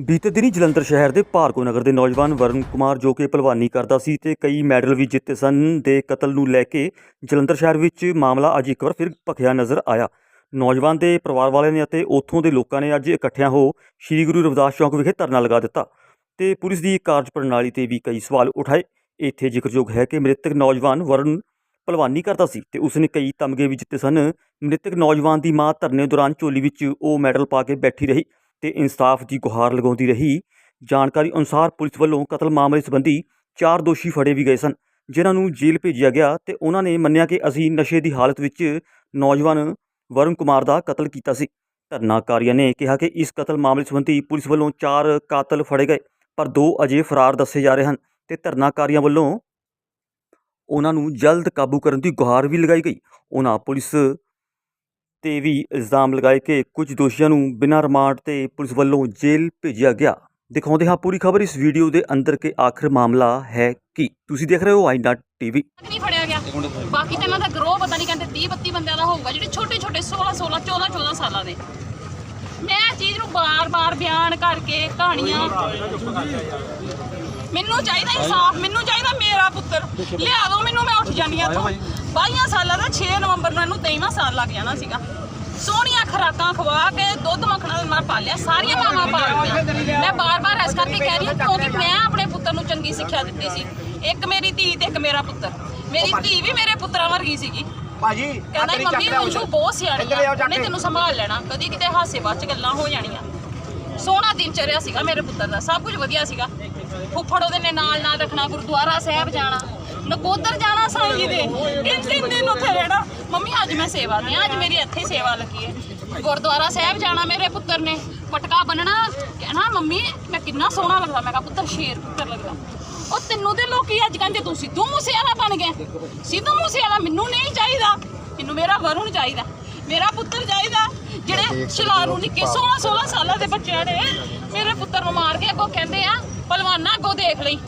ਬੀਤੇ ਦਿਨੀ ਜਲੰਧਰ ਸ਼ਹਿਰ ਦੇ ਭਾਰਕੋ ਨਗਰ ਦੇ ਨੌਜਵਾਨ ਵਰਨ ਕੁਮਾਰ ਜੋ ਕਿ ਭਲਵਾਨੀ ਕਰਦਾ ਸੀ ਤੇ ਕਈ ਮੈਡਲ ਵੀ ਜਿੱਤੇ ਸਨ ਦੇ ਕਤਲ ਨੂੰ ਲੈ ਕੇ ਜਲੰਧਰ ਸ਼ਹਿਰ ਵਿੱਚ ਮਾਮਲਾ ਅੱਜ ਇੱਕ ਵਾਰ ਫਿਰ ਭਖਿਆ ਨਜ਼ਰ ਆਇਆ। ਨੌਜਵਾਨ ਦੇ ਪਰਿਵਾਰ ਵਾਲਿਆਂ ਨੇ ਅਤੇ ਉੱਥੋਂ ਦੇ ਲੋਕਾਂ ਨੇ ਅੱਜ ਇਕੱਠਿਆਂ ਹੋ ਸ੍ਰੀ ਗੁਰੂ ਰਵਿਦਾਸ ਚੌਂਕ ਵਿਖੇ ਧਰਨਾ ਲਗਾ ਦਿੱਤਾ ਤੇ ਪੁਲਿਸ ਦੀ ਕਾਰਜ ਪ੍ਰਣਾਲੀ ਤੇ ਵੀ ਕਈ ਸਵਾਲ ਉਠਾਏ। ਇੱਥੇ ਜ਼ਿਕਰਯੋਗ ਹੈ ਕਿ ਮ੍ਰਿਤਕ ਨੌਜਵਾਨ ਵਰਨ ਭਲਵਾਨੀ ਕਰਦਾ ਸੀ ਤੇ ਉਸਨੇ ਕਈ ਤਮਗੇ ਵੀ ਜਿੱਤੇ ਸਨ। ਮ੍ਰਿਤਕ ਨੌਜਵਾਨ ਦੀ ਮਾਂ ਧਰਨੇ ਦੌਰਾਨ ਝੋਲੀ ਵਿੱਚ ਉਹ ਮੈਡਲ ਪਾ ਕੇ ਬੈਠੀ ਰਹੀ। ਤੇ ਇਨਸਾਫ ਦੀ ਗੁਹਾਰ ਲਗਾਉਂਦੀ ਰਹੀ। ਜਾਣਕਾਰੀ ਅਨੁਸਾਰ ਪੁਲਿਸ ਵੱਲੋਂ ਕਤਲ ਮਾਮਲੇ ਸੰਬੰਧੀ ਚਾਰ ਦੋਸ਼ੀ ਫੜੇ ਵੀ ਗਏ ਸਨ, ਜਿਨ੍ਹਾਂ ਨੂੰ ਜੇਲ੍ਹ ਭੇਜਿਆ ਗਿਆ ਤੇ ਉਹਨਾਂ ਨੇ ਮੰਨਿਆ ਕਿ ਅਸੀਂ ਨਸ਼ੇ ਦੀ ਹਾਲਤ ਵਿੱਚ ਨੌਜਵਾਨ ਵਰੁਣ ਕੁਮਾਰ ਦਾ ਕਤਲ ਕੀਤਾ ਸੀ। ਧਰਨਾਕਾਰੀਆਂ ਨੇ ਕਿਹਾ ਕਿ ਇਸ ਕਤਲ ਮਾਮਲੇ ਸੰਬੰਧੀ ਪੁਲਿਸ ਵੱਲੋਂ ਚਾਰ ਕਾਤਲ ਫੜੇ ਗਏ, ਪਰ ਦੋ ਅਜੇ ਫਰਾਰ ਦੱਸੇ ਜਾ ਰਹੇ ਹਨ ਤੇ ਧਰਨਾਕਾਰੀਆਂ ਵੱਲੋਂ ਉਹਨਾਂ ਨੂੰ ਜਲਦ ਕਾਬੂ ਕਰਨ ਦੀ ਗੁਹਾਰ ਵੀ ਲਗਾਈ ਗਈ। ਉਹਨਾਂ ਪੁਲਿਸ ਤੇ ਵੀ ਇਲਜ਼ਾਮ ਲਗਾਏ ਕਿ ਕੁਝ ਦੋਸ਼ੀਆਂ ਨੂੰ ਬਿਨਾਂ ਰਿਮਾਂਡ ਤੇ ਪੁਲਿਸ ਵੱਲੋਂ ਜੇਲ੍ਹ ਭੇਜਿਆ ਗਿਆ। ਦਿਖਾਉਂਦੇ ਹਾਂ ਪੂਰੀ ਖਬਰ ਇਸ ਵੀਡੀਓ ਦੇ ਅੰਦਰ ਕਿ ਆਖਰ ਮਾਮਲਾ ਹੈ ਕੀ। ਤੁਸੀਂ ਦੇਖ ਰਹੇ ਹੋ ਆਈਨਾ ਟੀਵੀ। ਨਹੀਂ ਫੜਿਆ ਗਿਆ। ਬਾਕੀ ਤੇ ਇਹਨਾਂ ਦਾ ਗਰੋਹ ਪਤਾ ਨਹੀਂ ਕਹਿੰਦੇ 30 32 ਬੰਦਿਆਂ ਦਾ ਹੋਊਗਾ, ਜਿਹੜੇ ਛੋਟੇ ਛੋਟੇ 16 16 14 14 ਸਾਲਾਂ ਦੇ। ਮੈਂ ਇਹ ਚੀਜ਼ ਨੂੰ ਬਾਰ-ਬਾਰ ਬਿਆਨ ਕਰਕੇ ਕਹਾਣੀਆਂ ਮੈਨੂੰ ਚਾਹੀਦਾ ਇਨਸਾਫ, ਮੈਨੂੰ ਚਾਹੀਦਾ ਮੇਰਾ ਪੁੱਤਰ। ਲਿਆ ਦਿਓ ਮੈਨੂੰ, ਮੈਂ ਉੱਠ ਜਾਨੀ ਆ ਤੋਂ 22 ਸਾਲਾਂ ਨਵੰਬਰ ਨੂੰ ਇਹਨੂੰ 23ਵਾਂ ਸਾਲ ਲੱਗ ਜਾਣਾ ਸੀਗਾ। ਸੋਹਣੀਆਂ ਖਰਾਕਾਂ ਖਵਾ ਕੇ ਦੁੱਧ ਮੱਖਣਾ ਦੇ ਨਾਲ ਪਾਲਿਆ ਸਾਰੀਆਂ ਮਾਵਾਂ ਪਾਲਦੀਆਂ ਮੈਂ ਬਾਰ-ਬਾਰ ਇਸ ਕਰਕੇ ਕਹਿ ਰਹੀ ਹਾਂ ਕਿਉਂਕਿ ਮੈਂ ਆਪਣੇ ਪੁੱਤਰ ਨੂੰ ਚੰਗੀ ਸਿੱਖਿਆ ਦਿੱਤੀ ਸੀ। ਇੱਕ ਮੇਰੀ ਧੀ ਤੇ ਇੱਕ ਮੇਰਾ ਪੁੱਤਰ। ਮੇਰੀ ਧੀ ਵੀ ਮੇਰੇ ਪੁੱਤਰਾਂ ਵਰਗੀ ਸੀਗੀ। ਭਾਜੀ ਕਹਿੰਦਾ ਮੰਮੀ ਮੁੰਸ਼ੂ ਬਹੁਤ ਸਿਆਣੀ ਆ। ਉਹਨੇ। ਤੈਨੂੰ ਸੰਭਾਲ ਲੈਣਾ। ਕਦੀ ਕਿਤੇ ਹਾਸੇ ਬਾਅਦ ਚ ਗੱਲਾਂ ਹੋ ਜਾਣੀਆਂ। ਸੋਹਣਾ ਦਿਨ ਚਰਿਆ ਸੀਗਾ ਮੇਰੇ ਪੁੱਤਰ ਦਾ। ਸਭ ਕੁਝ ਵਧੀਆ ਸੀਗਾ। ਫੁੱਫੜ ਉਹਦੇ ਨੇ ਨਾਲ ਨਾਲ ਰੱਖਣਾ ਗੁਰਦੁਆਰਾ ਸਾਹਿਬ ਜਾਣਾ। ਨਕੋਦਰ ਜਾਣਾ ਸਾਈਂ ਜੀ ਦੇ ਤਿੰਨ ਦਿਨ ਉੱਥੇ ਰਹਿਣਾ। ਮੰਮੀ ਅੱਜ ਮੈਂ ਸੇਵਾ ਦੀ ਆ ਅੱਜ ਮੇਰੀ ਇੱਥੇ ਸੇਵਾ ਲੱਗੀ ਹੈ। ਗੁਰਦੁਆਰਾ ਸਾਹਿਬ ਜਾਣਾ ਮੇਰੇ ਪੁੱਤਰ ਨੇ ਪਟਕਾ ਬੰਨਣਾ। ਕਹਿਣਾ ਮੰਮੀ ਮੈਂ ਕਿੰਨਾ ਸੋਹਣਾ ਲੱਗਦਾ। ਮੈਂ ਕਿਹਾ ਪੁੱਤਰ ਸ਼ੇਰ ਪੁੱਤਰ ਲੱਗਦਾ। ਉਹ ਤੈਨੂੰ ਦੇ ਲੋਕੀ ਅੱਜ ਕਹਿੰਦੇ ਤੂੰ ਸਿੱਧੂ ਮੂਸੇਵਾਲਾ ਬਣ ਗਿਆ ਸਿੱਧੂ ਮੂਸੇਵਾਲਾ ਮੈਨੂੰ ਨਹੀਂ ਚਾਹੀਦਾ। ਮੈਨੂੰ ਮੇਰਾ ਵਰੁਣ ਚਾਹੀਦਾ ਮੇਰਾ ਪੁੱਤਰ ਚਾਹੀਦਾ ਜਿਹੜੇ ਸ਼ਿਲਾਰੂ ਨਿੱਕੇ 16 16 ਸਾਲਾਂ ਦੇ ਬੱਚਿਆਂ ਨੇ ਮੇਰੇ ਪੁੱਤਰ ਨੂੰ ਮਾਰ ਕੇ ਅੱਗੋਂ ਕਹਿੰਦੇ ਆ ਪਹਿਲਵਾਨਾ ਅੱਗੋਂ ਦੇਖ ਲਈ।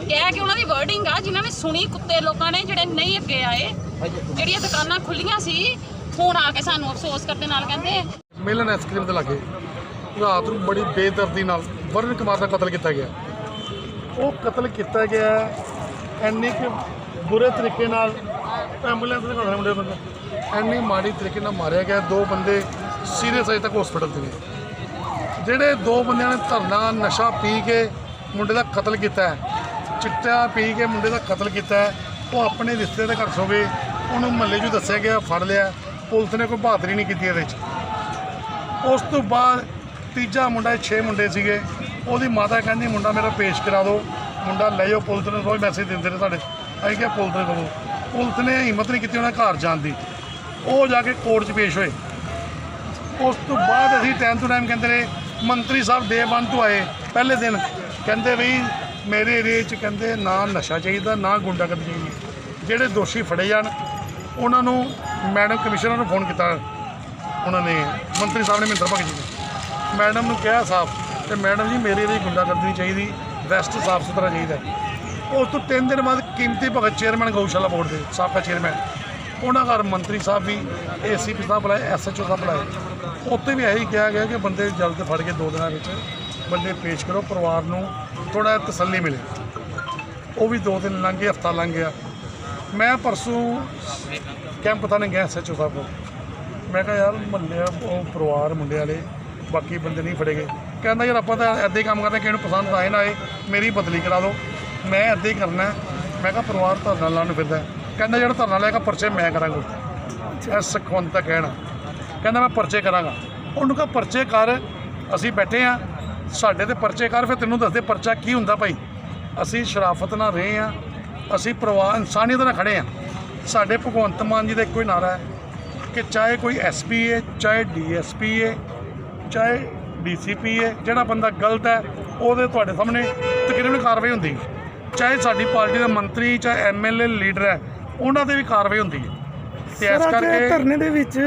ਕਹਿ ਕਿ ਉਹਨਾਂ ਦੀ ਵਰਡਿੰਗ ਆ ਜਿਨ੍ਹਾਂ ਨੇ ਸੁਣੀ ਕੁੱਤੇ ਲੋਕਾਂ ਨੇ ਜਿਹੜੇ ਨਹੀਂ ਅੱਗੇ ਆਏ। ਜਿਹੜੀਆਂ ਦੁਕਾਨਾਂ ਖੁੱਲੀਆਂ ਸੀ, ਹੁਣ ਆ ਕੇ ਸਾਨੂੰ ਅਫਸੋਸ ਕਰਦੇ ਨਾਲ ਕਹਿੰਦੇ ਮਿਲਨ ਆਈਸਕ੍ਰੀਮ ਦੇ ਲਾਗੇ। ਰਾਤ ਨੂੰ ਬੜੀ ਬੇਦਰਦੀ ਨਾਲ ਵਰਨ ਕੁਮਾਰ ਦਾ ਕਤਲ ਕੀਤਾ ਗਿਆ। ਉਹ ਕਤਲ ਕੀਤਾ ਗਿਆ ਐਨੇ ਕਿ ਬੁਰੇ ਤਰੀਕੇ ਨਾਲ ਐਂਬੂਲੈਂਸ ਦੇ ਘਰ ਮੁੰਡੇ ਬੰਦੇ। ਐਨੀ ਮਾੜੀ ਤਰੀਕੇ ਨਾਲ ਮਾਰਿਆ ਗਿਆ, ਦੋ ਬੰਦੇ ਸੀਰੀਅਸ ਅਜੇ ਤੱਕ ਹਸਪੀਟਲ 'ਚ ਨੇ। ਜਿਹੜੇ ਦੋ ਬੰਦਿਆਂ ਨੇ ਧਰਨਾ, ਨਸ਼ਾ ਪੀ ਕੇ ਮੁੰਡੇ ਦਾ ਕਤਲ ਕੀਤਾ ਹੈ, ਚਿੱਟਾ ਪੀ ਕੇ ਮੁੰਡੇ ਦਾ ਕਤਲ ਕੀਤਾ ਹੈ, ਉਹ ਆਪਣੇ ਰਿਸ਼ਤੇ ਦੇ ਘਰ ਸੋਵੇ ਉਹਨੂੰ ਮਹੱਲੇ 'ਚ ਦੱਸਿਆ ਗਿਆ, ਫੜ ਲਿਆ। ਪੁਲਿਸ ਨੇ ਕੋਈ ਬਹਾਦਰੀ ਨਹੀਂ ਕੀਤੀ ਇਹਦੇ 'ਚ। ਉਸ ਤੋਂ ਬਾਅਦ ਤੀਜਾ ਮੁੰਡਾ, ਇਹ ਛੇ ਮੁੰਡੇ ਸੀਗੇ। ਉਹਦੀ ਮਾਤਾ ਕਹਿੰਦੀ, ਮੁੰਡਾ ਮੇਰਾ ਪੇਸ਼ ਕਰਾ ਦਿਓ। ਮੁੰਡਾ ਲੈ ਜਾਓ। ਪੁਲਿਸ ਨੂੰ ਰੋਜ਼ ਮੈਸੇਜ ਦਿੰਦੇ ਨੇ ਸਾਡੇ। ਅਸੀਂ ਕਿਹਾ, ਪੁਲਿਸ ਦੇ ਕਹੋ ਪੁਲਿਸ ਨੇ ਹਿੰਮਤ ਨਹੀਂ ਕੀਤੀ ਉਹਨਾਂ ਘਰ ਜਾਣ ਦੀ। ਉਹ ਜਾ ਕੇ ਕੋਰਟ 'ਚ ਪੇਸ਼ ਹੋਏ। ਉਸ ਤੋਂ ਬਾਅਦ ਅਸੀਂ ਟਾਈਮ ਤੋਂ ਟਾਈਮ ਕਹਿੰਦੇ ਰਹੇ, ਮੰਤਰੀ ਸਾਹਿਬ ਡੇ ਵਨ ਤੋਂ ਆਏ। ਪਹਿਲੇ ਦਿਨ ਕਹਿੰਦੇ ਵੀ, ਮੇਰੇ ਏਰੀਏ 'ਚ ਕਹਿੰਦੇ ਨਾ ਨਸ਼ਾ ਚਾਹੀਦਾ, ਨਾ ਗੁੰਡਾਗਰਦੀ ਚਾਹੀਦੀ। ਜਿਹੜੇ ਦੋਸ਼ੀ ਫੜੇ ਜਾਣ ਉਹਨਾਂ ਨੂੰ ਮੈਡਮ ਕਮਿਸ਼ਨਰ ਨੂੰ ਫੋਨ ਕੀਤਾ। ਉਹਨਾਂ ਨੇ, ਮੰਤਰੀ ਸਾਹਿਬ ਨੇ ਮਹਿੰਦਰ ਭਗਤ ਜੀ ਨੇ। ਮੈਡਮ ਨੂੰ ਕਿਹਾ ਸਾਫ਼ ਤੇ ਮੈਡਮ ਜੀ, ਮੇਰੇ ਲਈ ਗੁੰਡਾਗਰਦੀ ਨਹੀਂ ਚਾਹੀਦੀ ਵੈਸਟ ਸਾਫ਼ ਸੁਥਰਾ ਚਾਹੀਦਾ। ਉਸ ਤੋਂ ਤਿੰਨ ਦਿਨ ਬਾਅਦ ਕੀਮਤੀ ਭਗਤ ਚੇਅਰਮੈਨ ਗਊਸ਼ਾਲਾ ਬੋਰਡ ਦੇ, ਸਾਬਕਾ ਚੇਅਰਮੈਨ ਉਹਨਾਂ ਘਰ ਮੰਤਰੀ ਸਾਹਿਬ ਵੀ ਏਸੀਪੀ ਸਾਹਿਬ ਬੁਲਾਏ ਐਸਐਚਓ ਸਾਹਿਬ ਬੁਲਾਏ। ਉੱਥੇ ਵੀ ਇਹੀ ਕਿਹਾ ਗਿਆ ਕਿ ਬੰਦੇ ਜਲਦ ਫੜ ਕੇ ਦੋ ਦਿਨਾਂ ਵਿੱਚ ਬੰਦੇ ਪੇਸ਼ ਕਰੋ, ਪਰਿਵਾਰ ਨੂੰ ਥੋੜਾ ਤਸੱਲੀ ਮਿਲੇ। ਉਹ ਵੀ ਦੋ ਦਿਨ ਲੰਘ ਗਏ, ਹਫਤਾ ਲੰਘ ਗਿਆ। ਮੈਂ ਪਰਸੋਂ ਕੈਂਪ ਥਾਣੇ ਗਿਆ ਐਸਐਚਓ ਸਾਹਿਬ ਕੋਲ। ਮੈਂ ਕਿਹਾ ਯਾਰ ਮਹੱਲੇ ਉਹ ਪਰਿਵਾਰ ਮੁੰਡੇ ਵਾਲੇ ਬਾਕੀ ਬੰਦੇ ਨਹੀਂ ਫੜੇ ਗਏ। ਕਹਿੰਦਾ ਯਾਰ ਆਪਾਂ ਤਾਂ ਐਦਾਂ ਹੀ ਕੰਮ ਕਰਦੇ ਕਿਸੇ ਨੂੰ ਪਸੰਦ ਆਏ ਨਾ ਆਏ ਮੇਰੀ ਬਦਲੀ ਕਰਾ ਦਿਓ ਮੈਂ ਐਦਾਂ ਹੀ ਕਰਨਾ। ਮੈਂ ਕਿਹਾ ਪਰਿਵਾਰ ਧਰਨਾ ਲਾਉਣ ਨੂੰ ਫਿਰਦਾ। ਕਹਿੰਦਾ ਜਿਹੜਾ ਧਰਨਾ ਲੈਗਾ ਪਰਚੇ ਮੈਂ ਕਰਾਂਗਾ। ਇਹ ਸਖਵੰਤ ਦਾ ਕਹਿਣਾ ਕਹਿੰਦਾ ਮੈਂ ਪਰਚੇ ਕਰਾਂਗਾ। ਉਹਨੂੰ ਕਹਾ ਪਰਚੇ ਕਰ ਅਸੀਂ ਬੈਠੇ ਆ ਸਾਡੇ ਤੇ ਪਰਚੇ ਕਰ ਫਿਰ ਤੈਨੂੰ ਦੱਸਦੇ ਪਰਚਾ ਕੀ ਹੁੰਦਾ ਭਾਈ? ਅਸੀਂ ਸ਼ਰਾਫਤ ਨਾਲ ਰਹੇ ਆ ਅਸੀਂ ਪਰਿਵਾਰ ਇਨਸਾਨੀਅਤ ਨਾਲ ਖੜੇ ਆ ਸਾਡੇ ਭਗਵੰਤ ਮਾਨ ਜੀ ਦਾ ਇੱਕੋ ਹੀ ਨਾਰਾ ਹੈ ਕਿ ਚਾਹੇ ਕੋਈ ਐਸਪੀ ਹੈ ਚਾਹੇ ਡੀਐਸਪੀ ਹੈ ਚਾਹੇ ਡੀਸੀਪੀ ਹੈ ਜਿਹੜਾ ਬੰਦਾ ਗਲਤ ਹੈ ਉਹਦੇ ਤੁਹਾਡੇ ਸਾਹਮਣੇ ਤਕਰੀਬਨ ਕਾਰਵਾਈ ਹੁੰਦੀ ਹੈ ਚਾਹੇ ਸਾਡੀ ਪਾਰਟੀ ਦਾ ਮੰਤਰੀ ਚਾਹੇ ਐਮਐਲਏ ਲੀਡਰ ਹੈ ਉਹਨਾਂ ਤੇ ਵੀ ਕਾਰਵਾਈ ਹੁੰਦੀ ਹੈ ਤੇ ਇਸ ਕਰਕੇ ਧਰਨੇ ਦੇ ਵਿੱਚ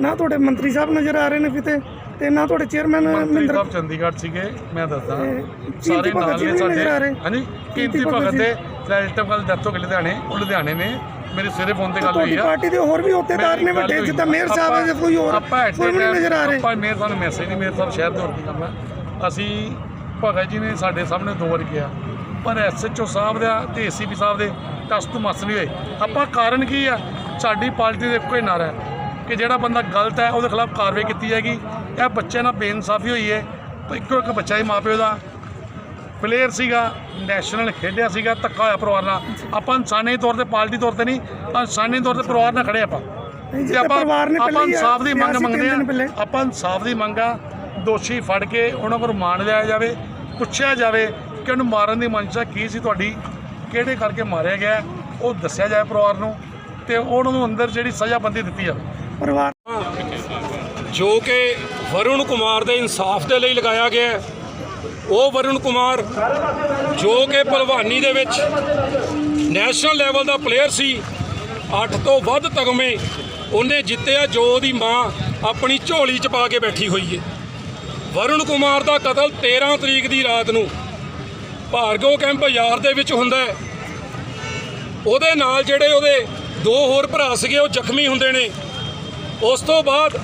ਨਾ ਤੁਹਾਡੇ ਮੰਤਰੀ ਸਾਹਿਬ ਨਜ਼ਰ ਆ ਰਹੇ ਨੇ ਕਿਤੇ ਤੇ ਨਾ ਤੁਹਾਡੇ ਚੇਅਰਮੈਨ ਮਹਿੰਦਰ ਸਾਹਿਬ ਚੰਡੀਗੜ੍ਹ ਸੀਗੇ ਮੈਂ ਦੱਸਦਾ ਸਾਰੇ ਨਾਲ ਸਾਡੇ। ਹਾਂਜੀ ਕੀਰਤੀ ਭਗਤ। ਦੇ ਰਿਲੇਟਿਵ ਗੱਲ ਹੋ ਗਈ ਲੁਧਿਆਣੇ ਉਹ ਲੁਧਿਆਣੇ ਨੇ ਮੇਰੇ ਸਿਰੇ ਫੋਨ ਤੇ ਗੱਲ ਹੋਈ ਆ। ਪਾਰਟੀ ਦੇ ਹੋਰ ਵੀ ਅਹੁਦੇਦਾਰ ਨੇ ਵੱਡੇ। ਜਿੱਦਾਂ ਮੇਅਰ ਸਾਹਿਬ ਜਾਂ ਕੋਈ ਹੋਰ ਕੋਈ ਨਹੀਂ ਨਜ਼ਰ ਆ ਰਹੇ। ਆਪਾਂ ਮੇਅਰ ਸਾਨੂੰ ਮੈਸੇਜ ਨਹੀਂ ਮੇਅਰ ਸਾਹਿਬ ਸ਼ਹਿਰ ਦੇ ਹੋਰ ਕੀ ਕੰਮ ਹੈ ਅਸੀਂ ਭਗਤ ਜੀ ਨੇ ਸਾਡੇ ਸਾਹਮਣੇ ਦੋ ਵਾਰ ਕਿਹਾ। ਪਰ ਐਸਐਚਓ ਸਾਹਿਬ ਦਾ ਤੇ ਏਸੀਪੀ ਸਾਹਿਬ ਦੇ ਟਸ ਤੋਂ ਮਸ ਨਹੀਂ ਹੋਏ। ਆਪਾਂ ਕਾਰਨ ਕੀ ਆ? ਸਾਡੀ ਪਾਰਟੀ ਦਾ ਹੀ ਨਾਰਾ ਹੈ ਕਿ ਜਿਹੜਾ ਬੰਦਾ ਗਲਤ ਹੈ ਉਹਦੇ ਖਿਲਾਫ ਕਾਰਵਾਈ ਕੀਤੀ ਜਾਏਗੀ। ਇਹ ਬੱਚੇ ਨਾਲ ਬੇਇਨਸਾਫੀ ਹੋਈ ਹੈ। ਇੱਕੋ ਇੱਕ ਬੱਚਾ ਹੀ ਮਾਪਿਓ ਦਾ। ਪਲੇਅਰ ਸੀਗਾ ਨੈਸ਼ਨਲ ਖੇਡਿਆ ਸੀਗਾ ਧੱਕਾ ਹੋਇਆ ਪਰਿਵਾਰ ਨਾਲ ਆਪਾਂ ਇਨਸਾਨੀ ਤੌਰ ਤੇ ਪਾਰਟੀ ਤੌਰ ਤੇ ਨਹੀਂ ਇਨਸਾਨੀ ਤੌਰ ਤੇ ਪਰਿਵਾਰ ਨਾਲ ਖੜੇ ਆਪਾਂ ਤੇ ਆਪਾਂ ਪਰਿਵਾਰ ਨੇ ਆਪਾਂ ਇਨਸਾਫ ਦੀ ਮੰਗ ਮੰਗਦੇ। ਆ ਆਪਾਂ ਇਨਸਾਫ ਦੀ ਮੰਗ ਆ ਦੋਸ਼ੀ ਫੜ ਕੇ ਉਹਨਾਂ ਕੋਲ ਰਿਮਾਂਡ ਲਿਆ ਜਾਵੇ ਪੁੱਛਿਆ ਜਾਵੇ ਕਿ ਉਹਨੂੰ ਮਾਰਨ ਦੀ ਮਨਸ਼ਾ ਕੀ ਸੀ ਤੁਹਾਡੀ ਕਿਹੜੇ ਕਰਕੇ ਮਾਰਿਆ ਗਿਆ ਉਹ ਦੱਸਿਆ ਜਾਏ ਪਰਿਵਾਰ ਨੂੰ ਤੇ ਉਹਨਾਂ ਨੂੰ ਅੰਦਰ ਜਿਹੜੀ ਸਜ਼ਾ ਬੰਦੀ ਦਿੱਤੀ ਜਾਵੇ ਪਰਿਵਾਰ ਜੋ ਕਿ ਵਰੁਣ ਕੁਮਾਰ ਦੇ ਇਨਸਾਫ ਦੇ ਲਈ ਲਗਾਇਆ ਗਿਆ ਹੈ। ਉਹ ਵਰੁਣ ਕੁਮਾਰ, ਜੋ ਕਿ ਭਲਵਾਨੀ ਦੇ ਵਿੱਚ ਨੈਸ਼ਨਲ ਲੈਵਲ ਦਾ ਪਲੇਅਰ ਸੀ 8 ਤੋਂ ਵੱਧ ਤਗਮੇ ਉਹਨੇ ਜਿੱਤਿਆ, ਜੋ ਉਹਦੀ ਮਾਂ ਆਪਣੀ ਝੋਲੀ 'ਚ ਪਾ ਕੇ ਬੈਠੀ ਹੋਈ ਹੈ ਵਰੁਣ ਕੁਮਾਰ ਦਾ ਕਤਲ 13 ਤਰੀਕ ਦੀ ਰਾਤ ਨੂੰ ਭਾਰਗੋ ਕੈਂਪ ਯਾਰ ਦੇ ਵਿੱਚ ਹੁੰਦਾ ਹੈ। ਉਹਦੇ ਨਾਲ ਜਿਹੜੇ ਉਹਦੇ ਦੋ ਹੋਰ ਭਰਾ ਸੀਗੇ, ਉਹ ਜ਼ਖਮੀ ਹੁੰਦੇ ਨੇ। ਉਸ ਤੋਂ ਬਾਅਦ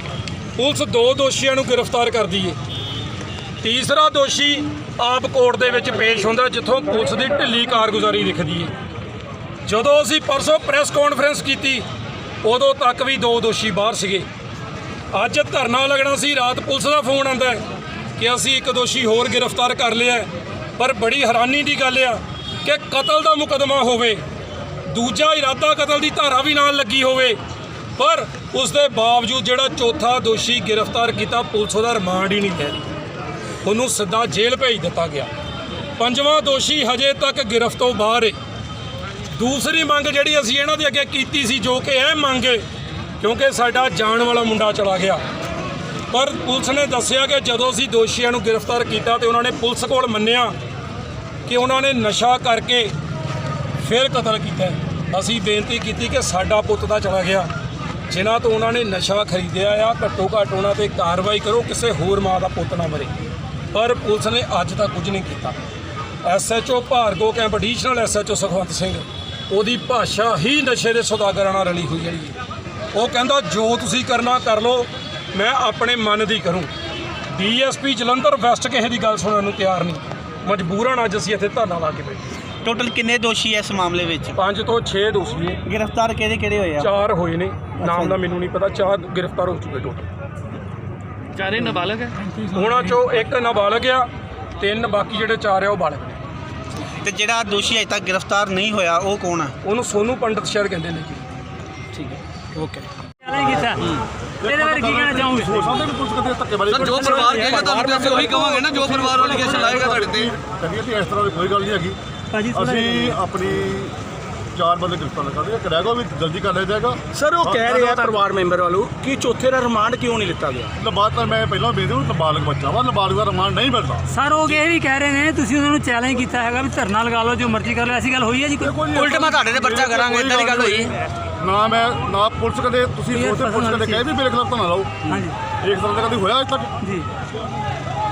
ਪੁਲਿਸ ਦੋ ਦੋਸ਼ੀਆਂ ਨੂੰ ਗ੍ਰਿਫਤਾਰ ਕਰਦੀ ਹੈ ਤੀਸਰਾ ਦੋਸ਼ੀ ਆਪ ਕੋਰਟ ਦੇ ਵਿੱਚ ਪੇਸ਼ ਹੁੰਦਾ ਜਿੱਥੋਂ ਪੁਲਿਸ ਦੀ ਢਿੱਲੀ ਕਾਰਗੁਜ਼ਾਰੀ ਦਿਖਦੀ ਹੈ। ਜਦੋਂ ਅਸੀਂ ਪਰਸੋਂ ਪ੍ਰੈਸ ਕਾਨਫਰੰਸ ਕੀਤੀ, ਉਦੋਂ ਤੱਕ ਵੀ ਦੋ ਦੋਸ਼ੀ ਬਾਹਰ ਸੀਗੇ। ਅੱਜ ਧਰਨਾ ਲੱਗਣਾ ਸੀ, ਰਾਤ ਪੁਲਿਸ ਦਾ ਫੋਨ ਆਂਦਾ ਕਿ ਅਸੀਂ ਇੱਕ ਦੋਸ਼ੀ ਹੋਰ ਗ੍ਰਿਫਤਾਰ ਕਰ ਲਿਆ ਪਰ ਬੜੀ ਹੈਰਾਨੀ ਦੀ ਗੱਲ ਆ ਕਿ ਕਤਲ ਦਾ ਮੁਕਦਮਾ ਹੋਵੇ, ਦੂਜਾ ਇਰਾਦਾ ਕਤਲ ਦੀ ਧਾਰਾ ਵੀ ਨਾਲ ਲੱਗੀ ਹੋਵੇ, ਪਰ ਉਸ ਦੇ ਬਾਵਜੂਦ ਜਿਹੜਾ ਚੌਥਾ ਦੋਸ਼ੀ ਗ੍ਰਿਫਤਾਰ ਕੀਤਾ, ਪੁਲਿਸ ਉਹਦਾ ਰਿਮਾਂਡ ਹੀ ਨਹੀਂ ਲੈ ਰਹੀ। ਉਹਨੂੰ ਸਿੱਧਾ ਜੇਲ੍ਹ ਭੇਜ ਦਿੱਤਾ ਗਿਆ। ਪੰਜਵਾਂ ਦੋਸ਼ੀ ਹਜੇ ਤੱਕ ਗ੍ਰਿਫਤ ਤੋਂ ਬਾਹਰ ਹੈ ਦੂਸਰੀ ਮੰਗ ਜਿਹੜੀ ਅਸੀਂ ਇਹਨਾਂ ਦੇ ਅੱਗੇ ਕੀਤੀ ਸੀ, ਜੋ ਕਿ ਇਹ ਮੰਗ ਹੈ ਕਿਉਂਕਿ ਸਾਡਾ ਜਾਣ ਵਾਲਾ ਮੁੰਡਾ ਚਲਾ ਗਿਆ। ਪਰ ਪੁਲਿਸ ਨੇ ਦੱਸਿਆ ਕਿ ਜਦੋਂ ਅਸੀਂ ਦੋਸ਼ੀਆਂ ਨੂੰ ਗ੍ਰਿਫਤਾਰ ਕੀਤਾ ਤੇ ਉਹਨਾਂ ਨੇ ਪੁਲਿਸ ਕੋਲ ਮੰਨਿਆ ਕਿ ਉਹਨਾਂ ਨੇ ਨਸ਼ਾ ਕਰਕੇ ਫਿਰ ਕਤਲ ਕੀਤਾ ਅਸੀਂ ਬੇਨਤੀ ਕੀਤੀ ਕਿ ਸਾਡਾ ਪੁੱਤ ਦਾ ਚਲਾ ਗਿਆ। ਜਿਨ੍ਹਾਂ ਤੋਂ ਉਹਨਾਂ ਨੇ ਨਸ਼ਾ ਖਰੀਦਿਆ ਆ, ਘੱਟੋ ਘੱਟ ਉਹਨਾਂ ਤੇ ਕਾਰਵਾਈ ਕਰੋ, ਕਿਸੇ ਹੋਰ ਮਾਂ ਦਾ ਪੁੱਤ ਨਾ ਮਰੇ। ਪਰ ਪੁਲਿਸ ਨੇ ਅੱਜ ਤੱਕ ਕੁਝ ਨਹੀਂ ਕੀਤਾ। SHO Bhargo camp additional SHO Sukhwant Singh ਉਹਦੀ ਭਾਸ਼ਾ ਹੀ ਨਸ਼ੇ ਦੇ ਸੌਦਾਗਰਾਂ ਨਾਲ ਰਲੀ ਹੋਈ ਜਿਹੜੀ ਹੈ। ਉਹ ਕਹਿੰਦਾ ਜੋ ਤੁਸੀਂ ਕਰਨਾ ਕਰ ਲਓ ਮੈਂ ਆਪਣੇ ਮਨ ਦੀ ਕਰੂੰ। ਡੀਐਸਪੀ ਜਲੰਧਰ ਵੈਸਟ ਕਿਸੇ ਦੀ ਗੱਲ ਸੁਣਨ ਨੂੰ ਤਿਆਰ ਨਹੀਂ। ਮਜਬੂਰਨ ਅੱਜ ਅਸੀਂ ਇੱਥੇ ਧਰਨਾ ਲਾ ਕੇ ਬੈਠੇ ਟੋਟਲ ਕਿੰਨੇ ਦੋਸ਼ੀ ਐ ਇਸ ਮਾਮਲੇ ਵਿੱਚ? ਪੰਜ ਤੋਂ 6 ਦੋਸ਼ੀ ਗ੍ਰਿਫਤਾਰ ਕਿਹੜੇ ਕਿਹੜੇ ਹੋਏ ਆ? ਚਾਰ ਹੋਏ ਨੇ। ਨਾਮ ਦਾ ਮੈਨੂੰ ਨਹੀਂ ਪਤਾ। ਚਾਰ ਗ੍ਰਿਫਤਾਰ ਹੋ ਚੁੱਕੇ ਟੋਟਲ ਚਾਰੇ ਨਾਬਾਲਗ ਹੈ? ਉਹਨਾਂ ਚੋਂ ਇੱਕ ਨਾਬਾਲਗ ਆ ਤਿੰਨ ਬਾਕੀ ਜਿਹੜੇ ਚਾਰ ਆ ਉਹ ਬਾਲਗ ਨੇ। ਤੇ ਜਿਹੜਾ ਦੋਸ਼ੀ ਅਜੇ ਤੱਕ ਗ੍ਰਿਫਤਾਰ ਨਹੀਂ ਹੋਇਆ ਉਹ ਕੌਣ ਆ? ਉਹਨੂੰ ਸੋਨੂ ਪੰਡਤ ਸ਼ਾਇਦ ਕਹਿੰਦੇ ਨੇ ਜੀ। ਠੀਕ ਹੈ। ਓਕੇ। ਇਹਦੇ ਬਾਰੇ ਕੀ ਕਹਿਣਾ ਚਾਹੋਗੇ? ਸਰ ਜੋ ਪਰਿਵਾਰ ਕਹੇਗਾ ਤੁਹਾਨੂੰ ਤੇ ਅਸੀਂ ਉਹੀ ਕਵਾਂਗੇ ਨਾ ਜੋ ਪਰਿਵਾਰ ਅਲੀਗੇਸ਼ਨ ਲਾਏਗਾ ਤੁਹਾਡੇ ਤੇ। ਕਰੀਏ ਤੇ ਇਸ ਤਰ੍ਹਾਂ ਦੀ ਕੋਈ ਗੱਲ ਨਹੀਂ ਹੈਗੀ। ਅਸੀਂ ਆਪਣੀ ਚਾਰ ਬੰਦੇ ਗ੍ਰਿਫਤਾਰ ਕਰਦੇ ਆ ਕਰੇਗਾ ਵੀ ਜਲਦੀ ਕਰ ਲਿਆ ਜਾਏਗਾ। ਸਰ ਉਹ ਕਹਿ ਰਹੇ ਆ ਪਰਿਵਾਰ ਮੈਂਬਰ ਵੱਲੋਂ ਕਿ ਚੌਥੇ ਦਾ ਰਿਮਾਂਡ ਕਿਉਂ ਨਹੀਂ ਲਿੱਤਾ ਗਿਆ? ਲਬਾਦ ਤਾਂ ਮੈਂ ਪਹਿਲਾਂ ਬੇਦੇ ਨੂੰ ਨਾਬਾਲਗ ਬੱਚਾ ਵਾ ਨਾਬਾਲਗ ਦਾ ਰਿਮਾਂਡ ਨਹੀਂ ਮਿਲਦਾ। ਸਰ ਉਹ ਇਹ ਵੀ ਕਹਿ ਰਹੇ ਨੇ ਤੁਸੀਂ ਉਹਨਾਂ ਨੂੰ ਚੈਲੰਜ ਕੀਤਾ ਹੈਗਾ ਵੀ ਧਰਨਾ ਲਗਾ ਲਓ ਜੋ ਮਰਜ਼ੀ ਕਰ ਲਓ ਐਸੀ ਗੱਲ ਹੋਈ ਹੈ ਜੀ ਕੋਈ? ਉਲਟ ਮੈਂ ਤੁਹਾਡੇ ਤੇ ਪਰਚਾ ਕਰਾਂਗੇ ਏਦਾਂ ਦੀ ਗੱਲ ਹੋਈ। ਨਾ ਮੈਂ ਨਾ ਪੁਲਿਸ ਕਦੇ ਤੁਸੀਂ ਪੁਲਿਸ ਕਦੇ ਕਹੇ ਵੀ ਮੇਰੇ ਖਿਲਾਫ ਤਾਂ ਨਾ ਲਾਓ। ਹਾਂਜੀ। ਇਸ ਤਰ੍ਹਾਂ ਦਾ ਕਦੀ ਹੋਇਆ ਅੱਜ ਤੱਕ? ਜੀ।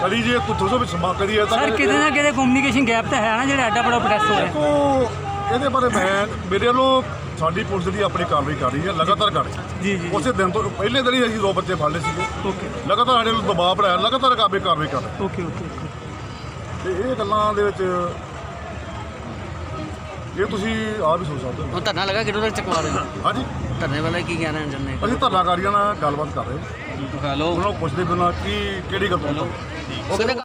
ਕਦੀ ਜੇ ਤੂੰ ਤੁਸੀਂ ਵੀ ਸਮਾ ਕਦੀ ਇਹ ਸਰ ਕਿਤੇ ਨਾ ਕਿਤੇ ਕਮਿਊਨੀਕੇਸ਼ਨ ਗੈਪ ਤਾਂ ਹੈ ਨਾ ਜਿਹੜਾ ਐਡਾ ਬੜਾ ਪ੍ਰੋਟੈਸਟ ਹੋ ਰਿਹਾ। ਦੇਖੋ ਇਹਦੇ ਬਾਰੇ ਮੈਂ ਮੇਰੇ ਵੱਲੋਂ ਸਾਡੀ ਪੁਲਿਸ ਦੀ ਆਪਣੀ ਕਾਰਵਾਈ ਕਰ ਰਹੀ ਹੈ ਲਗਾਤਾਰ ਕਰ ਰਹੀ ਹੈ। ਜੀ ਜੀ ਉਸੇ ਦਿਨ ਤੋਂ ਪਹਿਲੇ ਦਿਨ ਹੀ ਅਸੀਂ ਦੋ ਬੱਚੇ ਫੜ ਲਏ ਸੀਗੇ ਓਕੇ। ਲਗਾਤਾਰ ਸਾਡੇ ਨੂੰ ਦਬਾਅ ਬਣਾਇਆ ਲਗਾਤਾਰ ਕਾਬੇ ਕਾਰਵਾਈ ਕਰ ਰਹੇ ਓਕੇ ਓਕੇ ਓਕੇ। ਤੇ ਇਹ ਗੱਲਾਂ ਦੇ ਵਿੱਚ ਇਹ ਤੁਸੀਂ ਆਪ ਹੀ ਸੋਚ ਸਕਦੇ ਹੋ। ਹੁਣ ਧਰਨਾ ਲਗਾ ਕਿਦੋਂ ਤੱਕ ਚਕਵਾ ਰਹੇ ਹੋ ਹਾਂਜੀ। ਧਰਨੇ ਵਾਲੇ ਕੀ ਕਹਿਣਾ ਚਾਹੁੰਦੇ ਅਸੀਂ ਧਰਨਾਕਾਰੀਆਂ ਨਾਲ ਗੱਲਬਾਤ ਕਰ ਰਹੇ ਹਾਂ। ਹੈਲੋ। ਉਹਨਾਂ ਨੂੰ ਪੁੱਛਦੇ ਬਿਨਾਂ ਕੀ ਕਿਹੜੀ ਗੱਲ ਤੋਂ ਉਹ ਕਹਿੰਦੇ